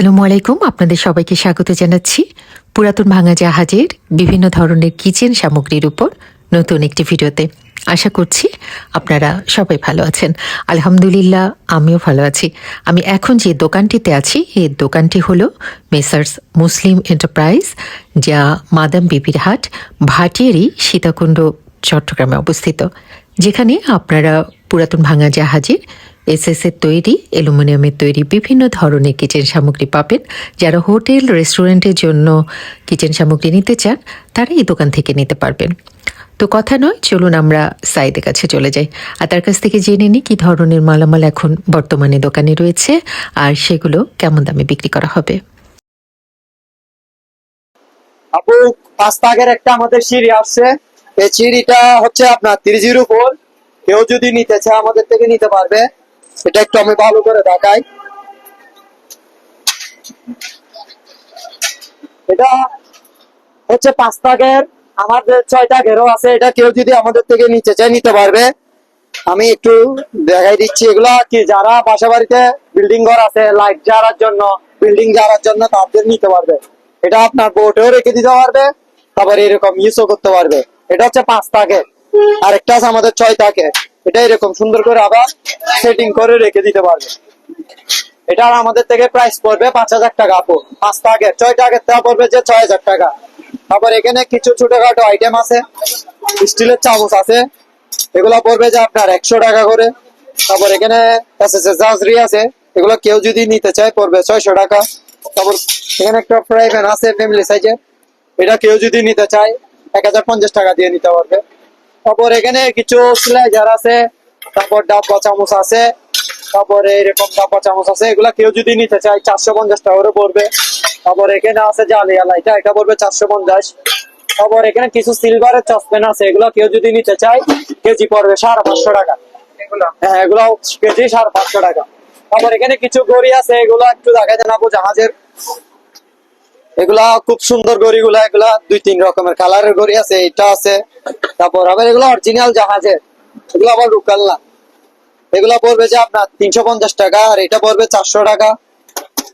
আসসালামু আলাইকুম। আপনাদের সবাইকে স্বাগত জানাচ্ছি। পুরাতন ভাঙা জাহাজের বিভিন্ন ধরনের কিচেন সামগ্রীর উপর নতুন একটি ভিডিওতে। আশা করছি আপনারা সবাই ভালো আছেন। আলহামদুলিল্লাহ, আমিও ভালো আছি। আমি এখন যে দোকানটিতে আছি, এই দোকানটি হলো মেসার্স মুসলিম এন্টারপ্রাইজ, যা মাদাম বিবির হাট, ভাটিয়ারি, সীতাকুণ্ড, চট্টগ্রামে অবস্থিত। যেখানে আপনারা পুরাতন ভাঙা জাহাজের এসএস এর তৈরি, অ্যালুমিনিয়ামের তৈরি বিভিন্ন ধরনের কিচেন সামগ্রী পাবেন। যারা হোটেল, রেস্টুরেন্টের জন্য কিচেন সামগ্রী নিতে চান, তারা এই দোকান থেকে নিতে পারবেন। তো কথা নয়, চলুন আমরা সাইদের কাছে চলে যাই। আর তার কাছ থেকে জেনে নিই কি ধরনের মালামাল এখন বর্তমানে দোকানে রয়েছে আর সেগুলো কেমন দামে বিক্রি করা হবে। আপু একটা আমাদের সিঁড়ি আসছে। এই সিঁড়িটা হচ্ছে আপনার তিরিজির উপর কেউ যদি নিতে চায় আমাদের থেকে নিতে পারবে। এটা একটু আমি ভালো করে দেখাই। এটা হচ্ছে পাঁচ তাগের আমাদের ছয়টা ঘেরো আছে, এটা কেউ যদি আমাদের থেকে নিতে চায় নিতে পারবে। আমি একটু দেখাই দিচ্ছি এগুলা কি যারা বাসা বাড়িতে বিল্ডিং ঘর আছে লাইট জ্বালার জন্য বিল্ডিং জ্বালার জন্য তাদের নিতে পারবে। এটা আপনার বোটেও রেখে দিতে পারবে, তারপর এরকম ইউজও করতে পারবে। এটা হচ্ছে পাঁচ তাকে আর একটা আছে আমাদের ছয় তাকে এটা এরকম সুন্দর করে আবার সেটিং করে রেখে দিতে পারবে। এটা আমাদের থেকে প্রাইস পড়বে পাঁচ হাজার টাকা আপু। পাঁচ টাকের ছয় টাকের তা পড়বে যে ছয় হাজার টাকা। তারপর এখানে কিছু ছোটখাটো আইটেম আছে স্টিলের চামচ আছে। এগুলো পড়বে যে আপনার একশো টাকা করে। তারপর এখানে জাজরি আছে। এগুলো কেউ যদি নিতে চায় পড়বে ছয়শো টাকা। তারপর এখানে একটা ফ্রাই প্যান আছে ফ্যামিলি সাইজের এটা কেউ যদি নিতে চায়, এক হাজার পঞ্চাশ টাকা দিয়ে নিতে পারবে। তারপর এখানে কিছু স্লাইজার আছে তারপর ডাব্বা চামচ আছে তারপরে এরকম ডাব্বা চামচ আছে এগুলা কেউ যদি নিতে চায় চারশো পঞ্চাশ টাকা করে পড়বে। তারপর এখানে আছে জালিয়া লাইটা এটা পড়বে চারশো পঞ্চাশ। তারপর এখানে কিছু সিলভারের চসপেন আছে এগুলো কেউ যদি নিতে চায় কেজি পড়বে সাড়ে পাঁচশো টাকা। হ্যাঁ এগুলো কেজি সাড়ে পাঁচশো টাকা। তারপর এখানে কিছু গড়ি আছে এগুলো একটু দেখা যায় না জাহাজের এগুলা খুব সুন্দর গড়িগুলা এগুলা দুই তিন রকমের কালারের গড়ি আছে এটা আছে তারপর আবার এগুলো অরিজিনাল জাহাজের এগুলো আবার রুকাল্লা এগুলা পড়বে যে আপনার তিনশো পঞ্চাশ টাকা আর এটা পড়বে চারশো টাকা।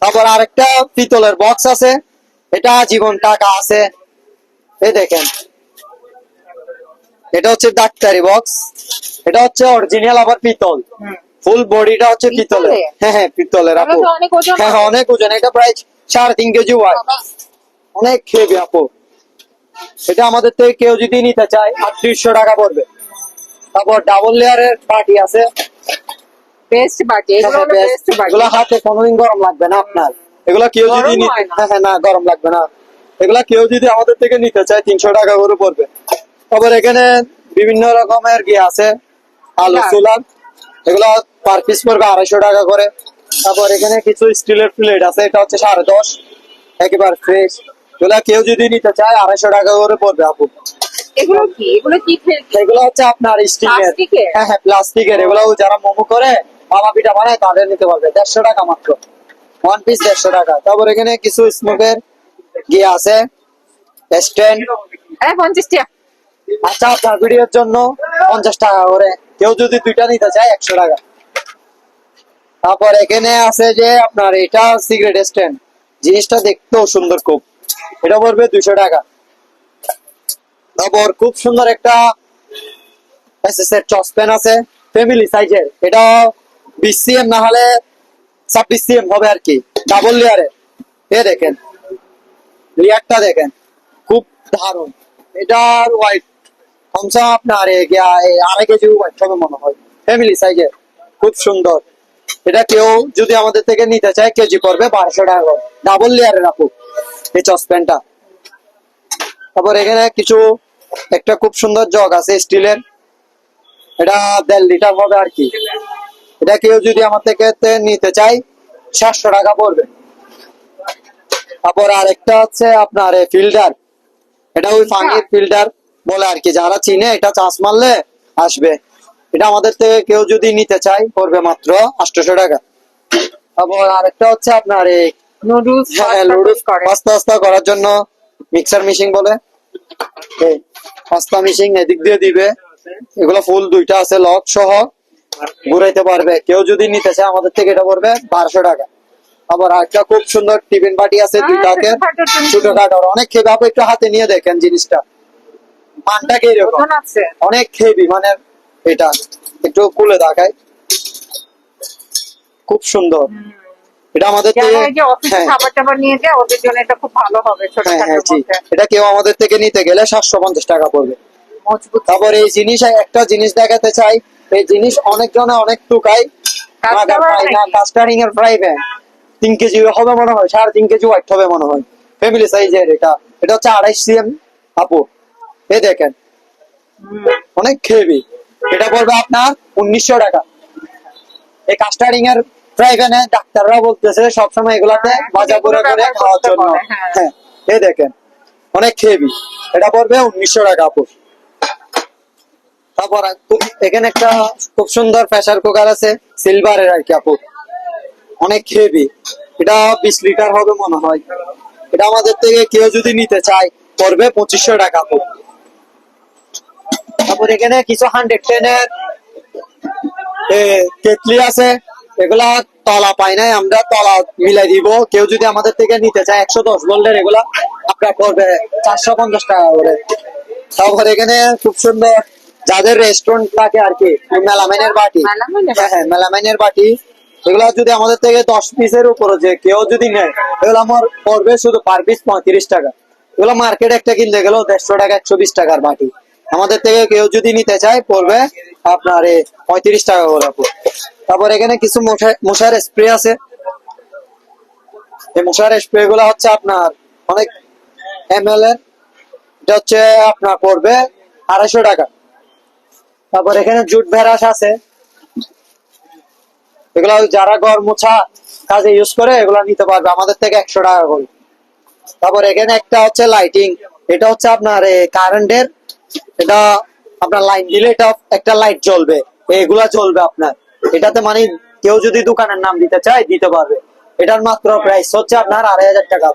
তারপর আরেকটা পিতলের বক্স আছে এটা জীবন টাকা আছে। এই দেখেন এটা হচ্ছে ডাক্তারি বক্স এটা হচ্ছে অরিজিনাল আবার পিতল। ফুল বডিটা হচ্ছে পিতলের? হ্যাঁ হ্যাঁ পিতলের আপু। অনেক ওজন হ্যাঁ হ্যাঁ, অনেক ওজন এটা প্রায় সাড়ে তিন কেজি হয় অনেক খেয়ে আপু এটা আমাদের থেকে কেউ যদি নিতে চায় আটত্রিশশো টাকা পড়বে। তারপর ডাবল লেয়ারের পার্টি আছে। বেস্ট বাটি এগুলো হলো বেস্ট বাটি এগুলো হাতে কোনোদিন গরম লাগবে না আপনার। এগুলা কেউ যদি গরম নি- হয়। হ্যাঁ হ্যাঁ না গরম লাগবে না। এগুলা কেউ যদি আমাদের থেকে নিতে চায় তিনশো টাকা করে পড়বে। তারপর এখানে বিভিন্ন রকমের কি আছে। আলু। চুলার এগুলা পার পিস পড়বে আড়াইশো টাকা করে। তারপর এখানে কিছু স্টিলের প্লেট আছে এটা হচ্ছে সাড়ে দশ। একেবারে ফ্রেশ এগুলা কেউ যদি নিতে চায় আড়াইশো টাকা করে পড়বে আপু। এগুলো কি? এগুলো কি এগুলো হচ্ছে আপনার স্টিলের হ্যাঁ হ্যাঁ প্লাস্টিকের। এগুলো যারা মোমো করে মামা পিঠা বানায় তাদের নিতে পারবে। দেড়শো টাকা মাত্র। ওয়ান পিস দেড়শো টাকা। তারপর এখানে কিছু স্মোকের গিয়ে আছে। স্ট্যান্ড পঞ্চাশ টাকা। আচ্ছা আপনার ভিডিওর জন্য পঞ্চাশ টাকা করে। কেউ যদি দুইটা নিতে চায় একশো টাকা। তারপর এখানে আছে যে আপনার এটা সিগারেট স্ট্যান্ড জিনিসটা দেখতেও সুন্দর খুব। এটা পড়বে দুইশো টাকা। তারপর খুব সুন্দর একটা আছে ফ্যামিলি সাইজের এটা না হলে ছাব্বিশ সিএম হবে আর কি ডাবল লেয়ারের এ দেখেন লেয়ারটা দেখেন, খুব দারুণ। এটার আপনার আড়াই কেজি হোয়াইট হবে মনে হয় ফ্যামিলি সাইজের খুব সুন্দর। এটা কেউ যদি আমাদের থেকে নিতে চায়, কেজি করবে বারোশো টাকা ডাবল লেয়ারের আপু। এই চসপ্যানটা তারপর এখানে কিছু, একটা খুব সুন্দর জগ আছে স্টিলের। এটা দেড় লিটার হবে আর কি। এটা কেউ যদি আমার থেকে নিতে চায়, সাতশো টাকা পড়বে। তারপর আরেকটা হচ্ছে আপনার ফিল্টার। এটা ওই ফাঙ্গির ফিল্টার বলে আর কি। যারা চিনে, এটা চাষ মারলে আসবে। এটা আমাদের থেকে কেউ যদি নিতে চায়, পড়বে মাত্র আটশোশো টাকা। তারপর আরেকটা হচ্ছে আপনার এই নুডলস হ্যাঁ লুডুস পাস্তা পাস্তা করার জন্য মিক্সার মেশিন বলে। এই পাস্তা মেশিন এদিক দিয়ে দিবে। এগুলো ফুল দুইটা আছে লক সহ। ঘুরাইতে পারবে। কেউ যদি নিতে চায় আমাদের থেকে এটা পড়বে বারোশো টাকা। আবার একটা খুব সুন্দর টিফিন বাটি আছে হ্যাঁ, টাকের ছোটখাটো অনেক খেয়ে আপু একটু হাতে নিয়ে দেখেন জিনিসটা। মানটা কি এরকম? অনেক হেভি মানে এটা। একটু খুলে দেখায় খুব সুন্দর। এটা আমাদের হ্যাঁ। খাবার টাবার নিয়ে যায় ওদের জন্য এটা খুব ভালো হবে হ্যাঁ হ্যাঁ এটা কেউ আমাদের থেকে নিতে গেলে সাতশো পঞ্চাশ টাকা পড়বে। তারপর এই জিনিস একটা জিনিস দেখাতে চাই এই জিনিস অনেক জনে অনেক টুকাই Customer কাস্টারিং এর ফ্রাই প্যান তিন কেজি হবে মনে হয় সাড়ে তিন কেজি হোয়াইট হবে মনে হয়। ফ্যামিলি সাইজের এটা। এটা হচ্ছে আড়াইশ সিএম আপু এই দেখেন। অনেক হেভি এটা পড়বে আপনার উনিশশো টাকা। এই কাস্টারিং এর ফ্রাই প্যানে ডাক্তাররা বলতেছে সবসময় এগুলাতে হ্যাঁ, ভাজা করে করে খাওয়ার জন্য। হ্যাঁ। হ্যাঁ এই দেখেন অনেক হেভি এটা পড়বে উনিশশো টাকা আপু তারপর এখানে একটা খুব সুন্দর প্রেসার কুকার আছে সিলভারের আর কি আপু। অনেক হেভি এটা বিশ লিটার হবে মনে হয়। এটা আমাদের থেকে কেউ যদি নিতে চায় পড়বে পঁচিশশো টাকা আপু তারপর এখানে কিছু হান্ড্রেড টেনের কেটলি আছে এগুলা তলা পাই নাই আমরা তলা মিলাই দিব। কেউ যদি আমাদের থেকে নিতে চায় একশো দশ ভোল্টের এগুলা আপনার পড়বে চারশো পঞ্চাশ টাকা করে। তারপর এখানে খুব সুন্দর যাদের রেস্টুরেন্ট থাকে আর কি মেলামাইনের বাটি। হ্যাঁ হ্যাঁ মেলামাইনের বাটি। এগুলা যদি আমাদের থেকে দশ পিসের উপরে যে কেউ যদি নেয় এগুলো আমার পড়বে শুধু পার পিস পঁয়ত্রিশ টাকা। এগুলো মার্কেট একটা কিনতে গেলেও দেড়শো টাকা একশো বিশ টাকার বাটি। আমাদের থেকে কেউ যদি নিতে চায়, পড়বে আপনার পঁয়ত্রিশ টাকা করে তারপর এখানে কিছু মশার স্প্রে আছে। এই মশার স্প্রে গুলো হচ্ছে আপনার অনেক এম এল এর এটা হচ্ছে আপনার পড়বে আড়াইশো টাকা। তারপর এখানে জুট ভেরাস আছে। এগুলা যারা ঘর মোছা কাজে ইউজ করে, এগুলা নিতে পারবে আমাদের থেকে একশো টাকা করে। তারপর এখানে একটা হচ্ছে লাইটিং এটা হচ্ছে আপনার কারেন্টের এটা আপনার লাইন দিলে এটা একটা লাইট জ্বলবে এগুলা জ্বলবে আপনার। এটাতে মানে কেউ যদি দোকানের নাম দিতে চায় দিতে পারবে। এটার মাত্র প্রাইস হচ্ছে আপনার আড়াই হাজার টাকা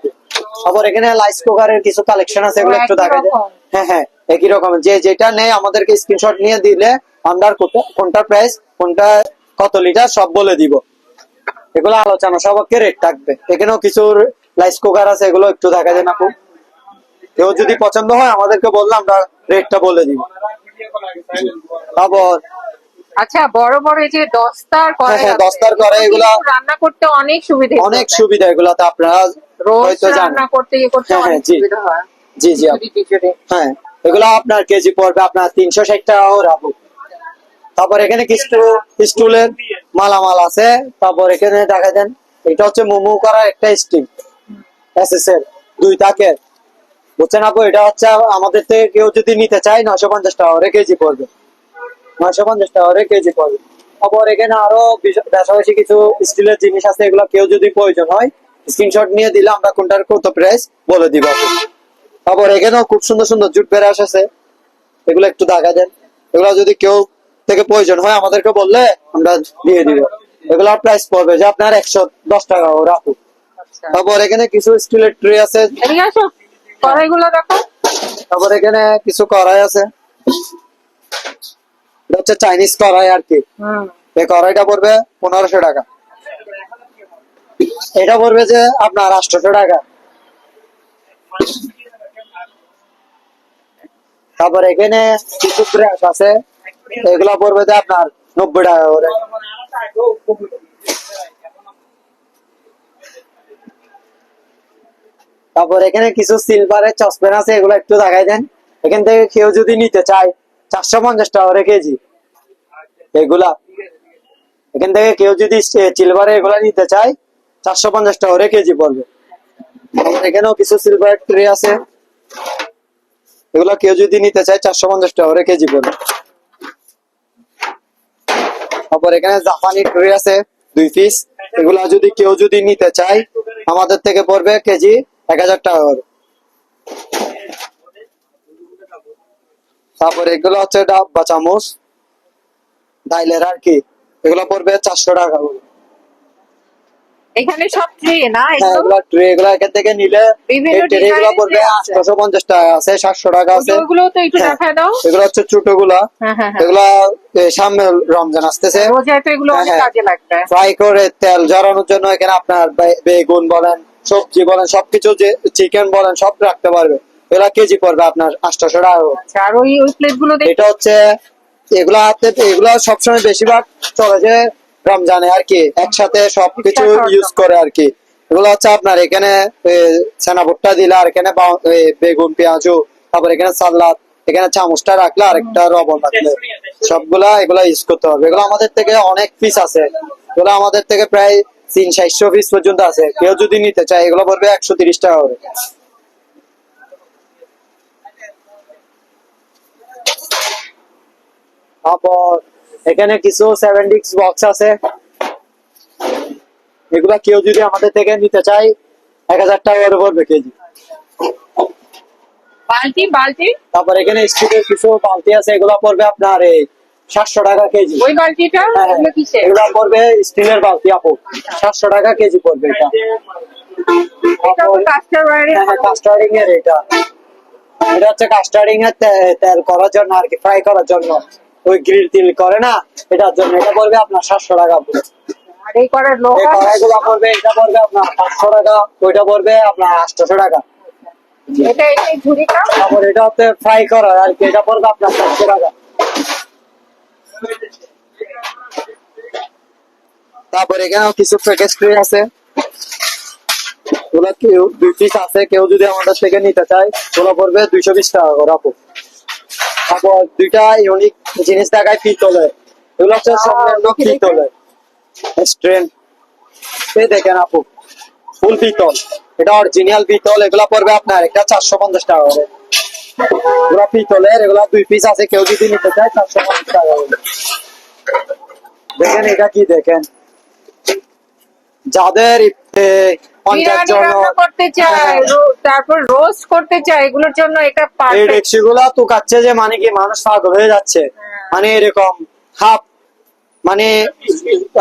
তারপর এখানে লাইস কুকারের কিছু কালেকশন আছে এগুলো একটু দেখা যায়। হ্যাঁ হ্যাঁ একই রকম। যে যেটা নেই আমাদেরকে স্ক্রিনশট নিয়ে দিলে আমরা কোনটা- কোনটা প্রাইস কোনটা কত লিটার সব বলে দিব। এগুলো আলোচনা সবাইকে রেট থাকবে। এখানেও কিছু লাইস কুকার আছে এগুলো একটু দেখা যায় না খুব কেউ যদি পছন্দ হয় আমাদেরকে বললে আমরা রেটটা বলে দিব তারপর? আচ্ছা বড় বড় এই যে দস্তার হ্যাঁ, দস্তার কড়াই এগুলো এগুলা- রান্না করতে অনেক সুবিধা অনেক সুবিধা এগুলাতে আপনারা হয়তো জানেন। রান্না করতে ইয়ে করতে হ্যাঁ, হ্যাঁ, অনেক সুবিধা হয়। জি জি। হ্যাঁ এগুলো আপনার কেজি পড়বে আপনার তিনশো ষাট টাকা রাখব। তারপর এখানে কিছু স্টুলের মালামাল আছে। তারপর এখানে দেখা দেন এটা হচ্ছে মোমো করার একটা স্টিম এসএস এর দুই তাকের। বুঝছেন আপু এটা হচ্ছে আমাদের থেকে কেউ যদি নিতে চায় নশো পঞ্চাশ টাকা করে কেজি পড়বে। নশো পঞ্চাশ টাকা করে কেজি পড়বে। তারপর এখানে আরও পাশাপাশি কিছু স্টিলের জিনিস আছে এগুলো কেউ যদি প্রয়োজন হয় স্ক্রিনশট নিয়ে দিলে আমরা কোনটার কত প্রাইস বলে দিব। তারপর এখানেও খুব সুন্দর সুন্দর জুট বেরাস আছে। এগুলো একটু দেখা দেন এগুলো যদি কেউ থেকে প্রয়োজন হয় আমাদেরকে বললে আমরা দিয়ে দিব। এগুলোর প্রাইস পড়বে যে আপনার একশো দশ টাকা রাখুন আচ্ছা। তারপর এখানে কিছু স্টিলের ট্রে আছে। কড়াইগুলো দেখো। তারপর এখানে কিছু কড়াই আছে। এটা হচ্ছে চাইনিজ কড়াই আর কি। এই কড়াইটা পড়বে পনেরোশো টাকা। এটা পড়বে যে আপনার আটশোশো টাকা। তারপর এখানে কিছু ব্রাশ আছে। এগুলা পড়বে যে আপনার নব্বই টাকা করে। তারপর এখানে কিছু সিলভারের চসপেন আছে, এগুলো একটু দেখাই দেন। এখান থেকে কেউ যদি নিতে চায়, চারশো পঞ্চাশ টাকা করে কেজি। এগুলা। এখান থেকে কেউ যদি সিলভারে এগুলা নিতে চায়, চারশো পঞ্চাশ টাকা করে কেজি পড়বে। এখানেও কিছু সিলভার ট্রে আছে। এগুলা কেউ যদি নিতে চায়, চারশো পঞ্চাশ টাকা করে কেজি পড়বে। তারপর এখানে জাপানি ট্রে আছে, দুই পিস এগুলা যদি কেউ যদি নিতে চায়, আমাদের থেকে পড়বে কেজি এক হাজার টাকা করে। তারপর এগুলো হচ্ছে ডাব্বা চামচ ডাইলের আর কি এগুলো পড়বে চারশো টাকা করে। এখানে সব ট্রে না? হ্যাঁ এগুলো ট্রে এগুলা এখান থেকে নিলে বিভিন্ন ট্রে গুলা পড়বে tray আছে। আটশো পঞ্চাশ টাকা আছে সাতশো টাকা আছে। ওগুলো তো একটু। দেখায় দাও। এগুলো হচ্ছে ছোটগুলা এগুলা সামনে রমজান আসতেছে। রোজায় তো এগুলো অনেক হ্যাঁ, হ্যাঁ। কাজে লাগবে। ফ্রাই করে তেল ঝরানোর জন্য এখানে আপনার বেগুন বলেন সবজি বলেন সবকিছু যে চিকেন বলেন সব রাখতে পারবে। এগুলা কেজি পড়বে আপনার আটশোশো টাকা আচ্ছা আর ওই ওই প্লেটগুলো এটা হচ্ছে এগুলা হাতে এগুলা সবসময় বেশিরভাগ চলে যে রমজানে আর কি। একসাথে সবকিছু ইউজ করে আর কি। এগুলো হচ্ছে আপনার এখানে এ, ছানা ভুট্টা দিলে আর এখানে বেগুন পেঁয়াজু তারপর এখানে সালাদ এখানে চামচটা রাখলে আরেকটা রবন রাখলে সবগুলা এগুলা ইউজ করতে হবে। এগুলো আমাদের থেকে অনেক পিস আছে। এগুলো আমাদের থেকে প্রায় তিন চারশো পিস পর্যন্ত আছে। কেউ যদি নিতে চায় এগুলো পড়বে একশো তিরিশ টাকা করে। তারপর এখানে কিছু সেভেন ডিক্স বক্স আছে। এগুলা কেউ যদি আমাদের থেকে নিতে চায় এক হাজার টাকা করে পড়বে কেজি। বালতি বালতি? তারপর এখানে স্টিলের কিছু বালতি আছে এগুলা পড়বে আপনার এই সাতশো টাকা কেজি। ওই বালতিটা। এগুলো এগুলা পড়বে স্টিলের বালতি আপু। সাতশো টাকা কেজি পড়বে এটা। কাস্টার হ্যাঁ হ্যাঁ কাস্টার্ডিং এর এটা। এটা হচ্ছে কাস্টার্ডিং এর তেল করার জন্য আর কি ফ্রাই করার জন্য। ওই গ্রিল টিল করে না এটার জন্য। এটা পড়বে আপনার সাতশো টাকা এই কড়াইগুলো পড়বে এটা পড়বে আপনার পাঁচশো টাকা ওইটা পড়বে আপনার আটশোশো টাকা। এটা হচ্ছে ফ্রাই করার আর কি এটা পড়বে আপনার চারশো টাকা। তারপর এখানেও কিছু প্যাকেজ ট্রে আছে। ওগুলা কেউ দুই পিস আছে কেউ যদি আমাদের থেকে নিতে চায় ওগুলো পড়বে দুইশো বিশ টাকা করে আপু। তারপর দুইটা ইউনিক জিনিস দেখায় পিতলের। এগুলো হচ্ছে সম্পূর্ণ দেখি। পিতলের। স্ট্রেন এই দেখেন আপু ফুল পিতল। এটা অরিজিনাল পিতল এগুলা পড়বে আপনার একটা চারশো পঞ্চাশ টাকা করে। এগুলা পিতলের এগুলা দুই পিস আছে কেউ যদি নিতে চায় চারশো পঞ্চাশ টাকা দেখেন এটা কি দেখেন? যাদের করতে চায় হ্যাঁ। তারপর রোস্ট করতে চায় এগুলোর জন্য এটা এই তো কাচ্ছে যে মানে কি মানুষ পাগল হয়ে যাচ্ছে। হ্যাঁ। মানে এরকম হাফ মানে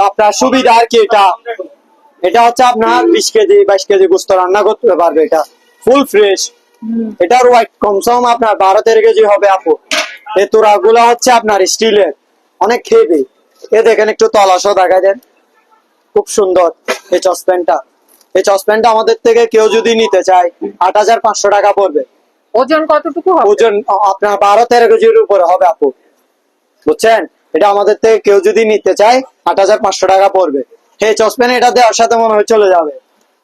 আপনার সুবিধা আর কি এটা। এটা হচ্ছে আপনার বিশ কেজি বাইশ কেজি গুস্ত রান্না করতে পারবে এটা। ফুল ফ্রেশ এটার ওয়াইট কমসম আপনার বারো তেরো কেজি হবে আপু। এই তোরা গুলা হচ্ছে আপনার স্টিলের অনেক হেভি এ দেখেন একটু তলাশও দেখা দেন খুব সুন্দর এই চসপ্যানটা এই চসপ্যানটা আমাদের থেকে কেউ যদি নিতে চায় আট হাজার পাঁচশো টাকা পড়বে। ওজন কতটুকু হবে? ওজন আপনার বারো তেরো কেজির উপরে হবে আপু। বুঝছেন? এটা আমাদের থেকে কেউ যদি নিতে চায় আট হাজার পাঁচশো টাকা পড়বে। এই চসপ্যান এটা দেওয়ার সাথে মনে হয় চলে যাবে।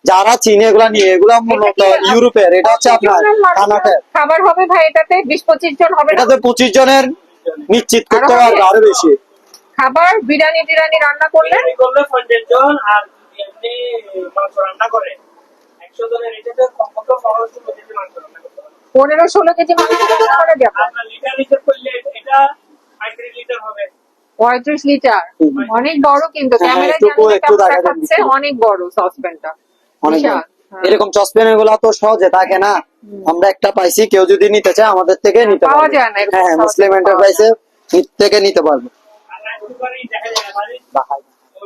যারা চীনে এগুলা নিয়ে এগুলা মূলত ইউরোপের এটা হচ্ছে আপনার কানাটের খাবার হবে ভাই এটাতে বিশ পঁচিশ জন হবে এটাতে পঁচিশ জনের নিশ্চিত করতে পারবে হবে? আরও বেশি। খাবার বিরিয়ানি টিরানি রান্না করলে? করলে পঞ্চাশ জন আর যদি মাংস রান্না করেন একশো জনের এটাতে কমপক্ষে পনেরোশো কেজি মাংস রান্না করতে পনেরো ষোলো কেজি মাংস রান্না করা যাবে আপনার লিটার করলে এটা পঁয়ত্রিশ লিটার হবে। পঁয়ত্রিশ লিটার? অনেক বড় কিন্তু হ্যাঁ, একটু দেখা যাচ্ছে। অনেক বড় সসপ্যানটা অনেক। হ্যাঁ। এরকম চসপ্যান এগুলা তো সহজে থাকে না। আমরা একটা পাইছি কেউ যদি নিতে চায় আমাদের থেকে নিতে পারবে। হ্যাঁ সহজে মুসলিম এন্টারপ্রাইজে থেকে নিতে পারবে। হয়ে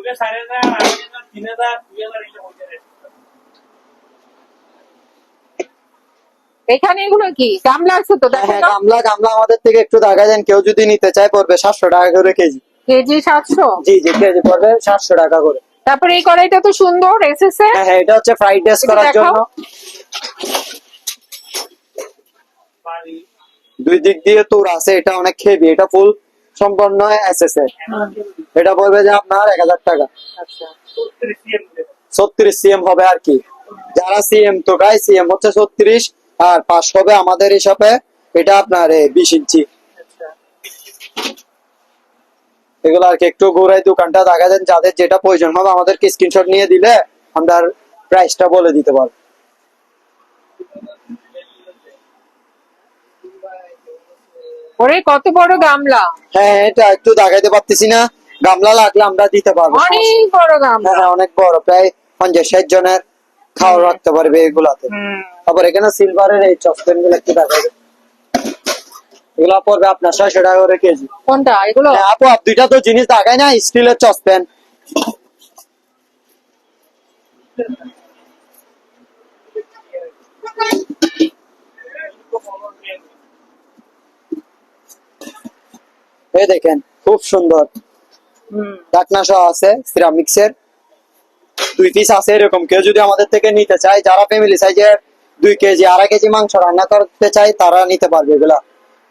এখানে এগুলো কি? গামলা আছে তো দেখো হ্যাঁ গামলা গামলা আমাদের থেকে একটু দেখা দেন কেউ যদি নিতে চায় পড়বে সাতশো টাকা করে কেজি। কেজি সাতশো? জি জি কেজি পড়বে সাতশো টাকা করে। তারপরে এই কড়াইটা তো সুন্দর এসেছে। হ্যাঁ হ্যাঁ এটা হচ্ছে ফ্রাইড রাইস করার জন্য। দুই দিক দিয়ে তোর আছে এটা অনেক হেভি এটা ফুল সম্পন্ন এর এটা পড়বে যে আপনার এক হাজার টাকা। আচ্ছা ছত্রিশ সিএম ছত্রিশ সিএম হবে আর কি। যারা সিএম তো গাই সিএম হচ্ছে ছত্রিশ আর পাঁচ হবে আমাদের হিসাবে এটা আপনার বিশ ইঞ্চি আচ্ছা এগুলো আর কি একটু ঘুরাই দোকানটা দেখা দেন যাদের যেটা প্রয়োজন হবে আমাদেরকে স্ক্রিনশট নিয়ে দিলে আমরা প্রাইসটা বলে দিতে পারব। ওরে কত বড় গামলা? হ্যাঁ এটা একটু দেখাইতে পারতেছি না। গামলা লাগলে আমরা দিতে পারব। অনেক বড় গামলা। হ্যাঁ অনেক বড় প্রায় পঞ্চাশ ষাট জনের খাওয়া রাখতে পারবে এগুলাতে। তারপর এখানে সিলভারের এই চসপেনগুলো একটু দেখাবে এগুলা পড়বে আপনার ছয়শো টাকা করে কেজি। কোনটা? এগুলো? হ্যাঁ, আপু দুইটা তো জিনিস দেখায় না স্টিলের চসপেন। এই দেখেন খুব সুন্দর। সহ আছে সিরামিক্স এর দুই পিস আছে এরকম কেউ যদি আমাদের থেকে নিতে চায় যারা ফ্যামিলি সাইজের দুই কেজি আড়াই কেজি মাংস রান্না করতে চায় তারা নিতে পারবে এগুলা।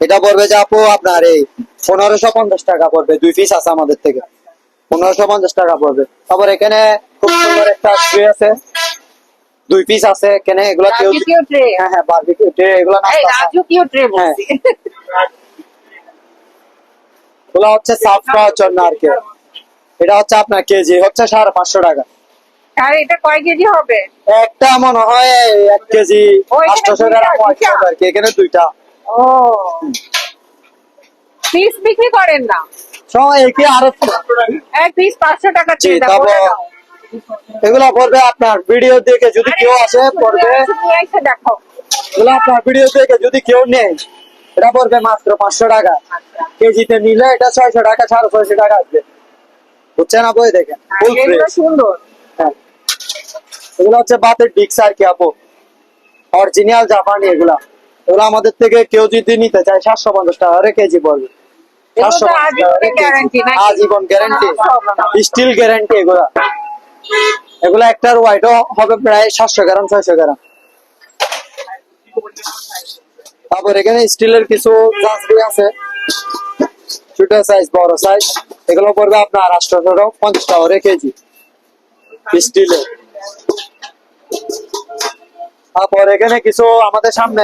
এটা পড়বে যে আপু আপনার এই পনেরোশো পঞ্চাশ টাকা পড়বে দুই পিস আছে আমাদের থেকে। পনেরোশো পঞ্চাশ টাকা পড়বে। তারপর এখানে খুব সুন্দর একটা ট্রে আছে। দুই পিস আছে এখানে এগুলা কেউ হ্যাঁ হ্যাঁ বারবিকিউ ট্রে এগুলো রাজকীয় ট্রে হ্যাঁ। বলছি। এগুলো হচ্ছে সাফ করার জন্য আর কি। এটা হচ্ছে আপনার কেজি হচ্ছে সাড়ে পাঁচশো টাকা। আর এটা কয় কেজি হবে? একটা মনে হয় এক কেজি। আর কি এখানে দুইটা। ও। পিস বিক্রি করেন না। সব আরও এক পিস পাঁচশো টাকা জি, ট্রে এগুলো পড়বে আপনার ভিডিও দেখে যদি কেউ আসে পড়বে। এগুলো আপনার ভিডিও দেখে যদি কেউ নেয় এটা পড়বে মাত্র পাঁচশো টাকা। কেজিতে নিলে এটা ছয়শো টাকা সাড়ে ছয়শো টাকা আসবে। বুঝছেন না বই দেখেন ফুল এগুলো ফ্রেশ সুন্দর। হ্যাঁ। এগুলো হচ্ছে বাতের ডিক্স আর কি আপু। অরিজিনাল জাপানি এগুলা। এগুলো আমাদের থেকে কেউ যদি নিতে চায় সাতশো পঞ্চাশ টাকা কেজি পড়বে এগুলো তো 750 টাকা করে আজীবনের কেজি। আজীবন গ্যারান্টি। স্টিল গ্যারান্টি এগুলা। এগুলা একটার ওয়াইটও হবে প্রায় সাতশো গ্রাম ছয়শো গ্রাম। তারপর এখানে স্টিলের কিছু আছে। ছোট সাইজ বড় সাইজ এগুলো পড়বে আপনার আটশোশো পঞ্চাশ টাকা কেজি। স্টিলের তারপর এখানে কিছু আমাদের সামনে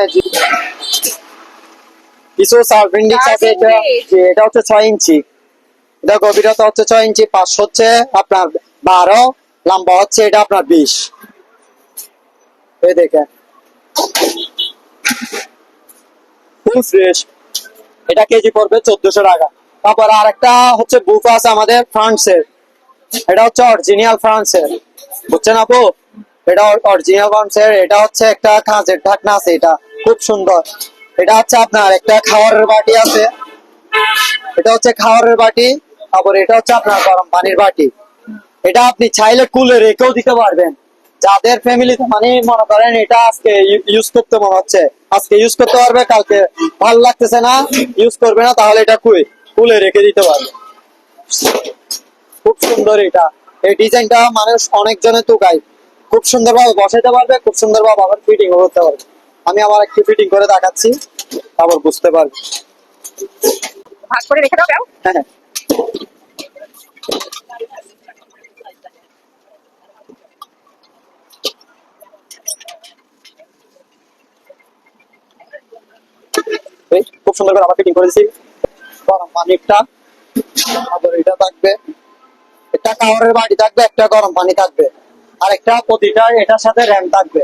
কিছু সার্ভিং আছে এটা হচ্ছে ছয় ইঞ্চি। এটা গভীরতা হচ্ছে ছয় ইঞ্চি পাঁচ হচ্ছে আপনার বারো লম্বা হচ্ছে এটা আপনার বিশ। এই ফুল ফ্রেশ এটা কেজি পড়বে চোদ্দশো টাকা। তারপর আর একটা হচ্ছে বুফ আছে আমাদের ফ্রান্সের এটা হচ্ছে অরিজিনাল ফ্রান্সের বুঝছেন আপু? এটা অরিজিনাল ফ্রান্সের এটা হচ্ছে একটা কাঁচের ঢাকনা আছে, এটা খুব সুন্দর। এটা হচ্ছে আপনার একটা খাবারের বাটি আছে। এটা হচ্ছে খাবারের বাটি, তারপর এটা হচ্ছে আপনার গরম পানির বাটি। এটা আপনি চাইলে কুলে রেখেও দিতে পারবেন। যাদের ফ্যামিলিতে মানে মনে করেন এটা আজকে ইউজ করতে মনে হচ্ছে, আজকে ইউজ করতে পারবে, কালকে ভালো লাগতেছে না ইউজ করবে না, তাহলে এটা কুই কুলে রেখে দিতে পারবে। খুব সুন্দর এটা। এই ডিজাইনটা মানুষ অনেক জনে তুকায় খুব সুন্দর ভাবে বসাইতে পারবে খুব সুন্দর ভাবে আবার ফিটিং করতে পারবে। আমি আমার একটু ফিটিং করে দেখাচ্ছি তারপর বুঝতে পারবে। ভাগ করে রেখে দাও হ্যাঁ হ্যাঁ। খুব সুন্দর করে আবার ফিটিং করেছি। গরম পানিটা আবার এটা থাকবে। একটা কাওয়ারের বাড়ি থাকবে একটা গরম পানি থাকবে। আর একটা প্রতিটা এটার সাথে র্যাম থাকবে।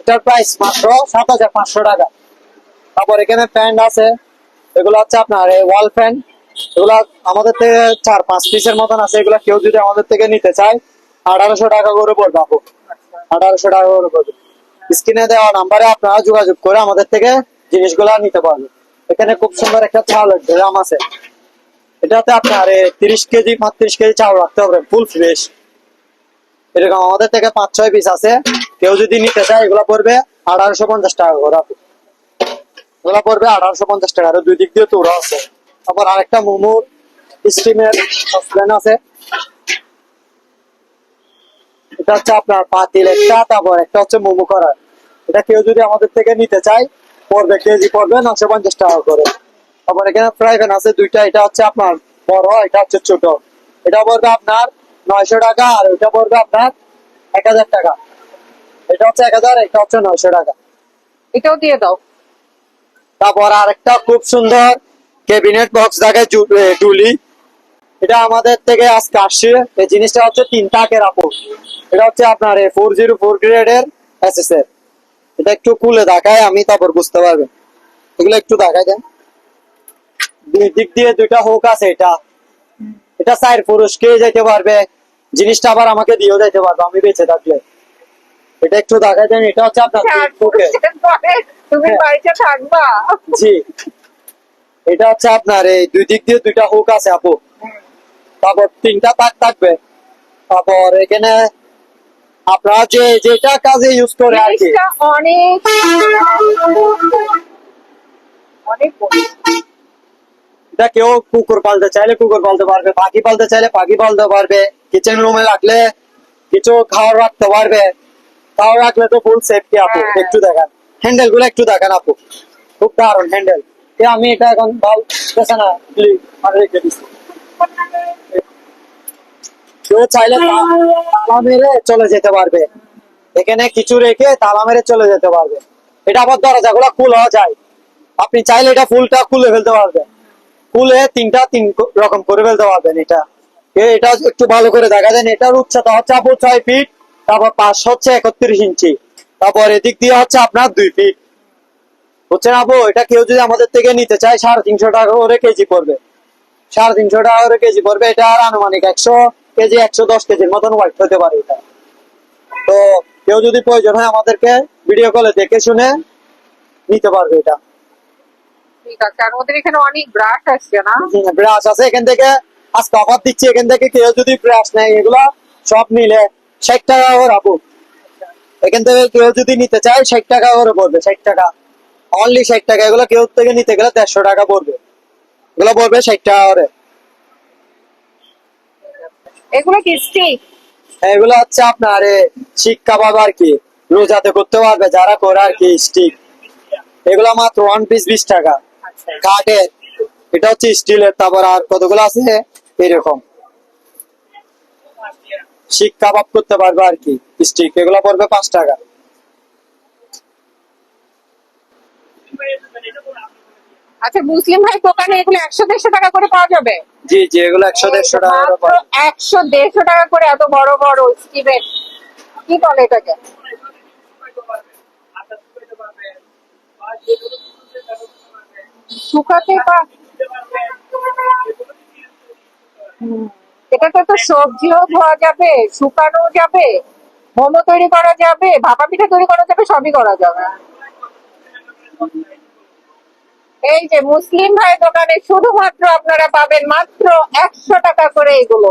এটার প্রাইস মাত্র সাত হাজার পাঁচশো টাকা। তারপর এখানে ফ্যান আছে, এগুলো হচ্ছে আপনার ওয়াল ফ্যান এগুলা আমাদের থেকে চার পাঁচ পিসের মতন আছে। এগুলা কেউ যদি আমাদের থেকে নিতে চায়, আঠারোশো টাকা করে পড়বে আপু। আঠারোশো টাকা করে পড়বে। স্ক্রিনে দেওয়া নাম্বারে আপনারা যোগাযোগ করে আমাদের থেকে জিনিসগুলা নিতে পারবেন। এখানে খুব সুন্দর একটা চাউলের ড্রাম আছে। এটাতে আপনার তিরিশ কেজি, পঁয়ত্রিশ কেজি চাউল রাখতে হবে ফুল ফ্রেশ এরকম আমাদের থেকে পাঁচ, ছয় পিস আছে। কেউ যদি নিতে চায়, এগুলো পড়বে আঠারোশো পঞ্চাশ টাকা করে। এগুলো পড়বে আঠারোশো পঞ্চাশ টাকা। আর দুই দিক দিয়ে তোরা আছে। তারপর আরেকটা মোমোর স্টিমের সসপ্যান আছে। এটা হচ্ছে আপনার পাতিল, একটা তারপর একটা হচ্ছে মোমো করার এটা কেউ যদি আমাদের থেকে নিতে চায়, পড়বে, কেজি পড়বে নশো পঞ্চাশ টাকা করে। তারপর এখানে ফ্রাই প্যান আছে, দুইটা। এটা হচ্ছে আপনার বড়, এটা হচ্ছে ছোট। এটা পড়বে আপনার নয়শো টাকা আর ওইটা পড়বে আপনার এক হাজার টাকা। এটা হচ্ছে এক হাজার এটা হচ্ছে নয়শো টাকা। এটাও দিয়ে দাও। তারপর আরেকটা খুব সুন্দর ক্যাবিনেট বক্স দেখে ডুলি এটা আমাদের থেকে আজকে আসছে। এই জিনিসটা হচ্ছে তিন টাকের আপু। এটা হচ্ছে আপনার ফোর জিরো ফোর গ্রেডের এসএস এর এটা একটু খুলে দেখায় আমি তারপর বুঝতে পারবেন এগুলো একটু দেখাই দেন। দুই দিক দিয়ে দুইটা হোক আছে এটা। এটা সাইড পুরুষকে যেতে পারবে? জিনিসটা আবার আমাকে দিয়েও যেতে পারবে আমি বেঁচে থাকলে। এটা একটু দেখাই দেন এটা হচ্ছে আপনার তুমি হ্যাঁ। বাড়িতে থাকবা। জি। এটা হচ্ছে আপনার এই দুই দিক দিয়ে দুইটা হুক আছে আপু। তারপর তিনটা তাক থাকবে। তারপর এখানে আপনারা যে যেটা কাজে ইউজ করে আর কি। অনেক অনেক। এটা কেউ কুকুর পালতে চাইলে কুকুর পালতে পারবে পাখি পালতে চাইলে পাখি পালতে পারবে কিচেন রুমে রাখলে কিছু খাবার রাখতে পারবে। খাবার রাখলে তো ফুল সেফটি আপু হ্যাঁ। একটু দেখান। হ্যান্ডেলগুলো একটু দেখান আপু। খুব দারুণ হ্যান্ডেল আমি এটা এখন ভালো দেখে না রেখে দিচ্ছি কেউ চাইলে তালা মেরে চলে যেতে পারবে। এখানে কিছু রেখে তালা মেরে চলে যেতে পারবে। এটা আবার দরজা গুলা খুলে যায়। আপনি চাইলে এটা ফুলটা খুলে ফেলতে পারবেন। খুলে তিনটা তিন রকম করে ফেলতে পারবেন এটা। এটা একটু ভালো করে দেখা দেন এটার উচ্চতা হচ্ছে আপনার ছয় ফিট তারপর পাশ হচ্ছে একত্রিশ ইঞ্চি। তারপর এদিক দিয়ে হচ্ছে আপনার দুই ফিট বুঝছেন আপু? এটা কেউ যদি আমাদের থেকে নিতে চায়, সাড়ে তিনশো টাকা করে কেজি পড়বে। সাড়ে তিনশো টাকা করে কেজি পড়বে, এটা আর আনুমানিক একশো কেজি, একশো দশ কেজির মতন ওয়াইট হতে পারে এটা। তো কেউ যদি প্রয়োজন হয় আমাদেরকে ভিডিও কলে দেখে শুনে নিতে পারবে এটা। ঠিক আছে আর ওদের এখানে অনেক ব্রাশ আসছে না? ব্রাশ আছে এখান থেকে আজকে অফার দিচ্ছি এখান থেকে কেউ যদি ব্রাশ নেয় এগুলো সব নিলে ষাট টাকা করে আপু এখান থেকে কেউ যদি নিতে চায় ষাট টাকা করে পড়বে ষাট টাকা। অনলি ষাট টাকা এগুলো কেউ থেকে নিতে গেলে দেড়শো টাকা পড়বে। এগুলো পড়বে ষাট টাকা করে। এগুলো কি স্টিক এগুলো হচ্ছে আপনার এ, শিক কাবাব আর কি রোজাতে করতে পারবে যারা করে আর কি স্টিক এগুলো মাত্র ওয়ান পিস বিশ টাকা। কাঠের। এটা হচ্ছে স্টিলের তারপর আর কতগুলো আছে? এরকম। শিক কাবাব করতে পারবে আর কি স্টিক এগুলো পড়বে পাঁচ টাকা। আচ্ছা মুসলিম ভাই দোকানে এগুলো একশো দেড়শো টাকা করে পাওয়া যাবে? জি জি এগুলো একশো দেড়শো টাকা একশো দেড়শো টাকা করে এত বড় বড় স্টিভেন কি বলে এটাকে? শুকাতে বা এটাতে তো সবজিও ধোয়া যাবে শুকানো যাবে, মোমো তৈরি করা যাবে, ভাপা পিঠা তৈরি করা যাবে, সবই করা যাবে। এই যে মুসলিম ভাই দোকানে শুধুমাত্র আপনারা পাবেন মাত্র একশো টাকা করে এগুলো।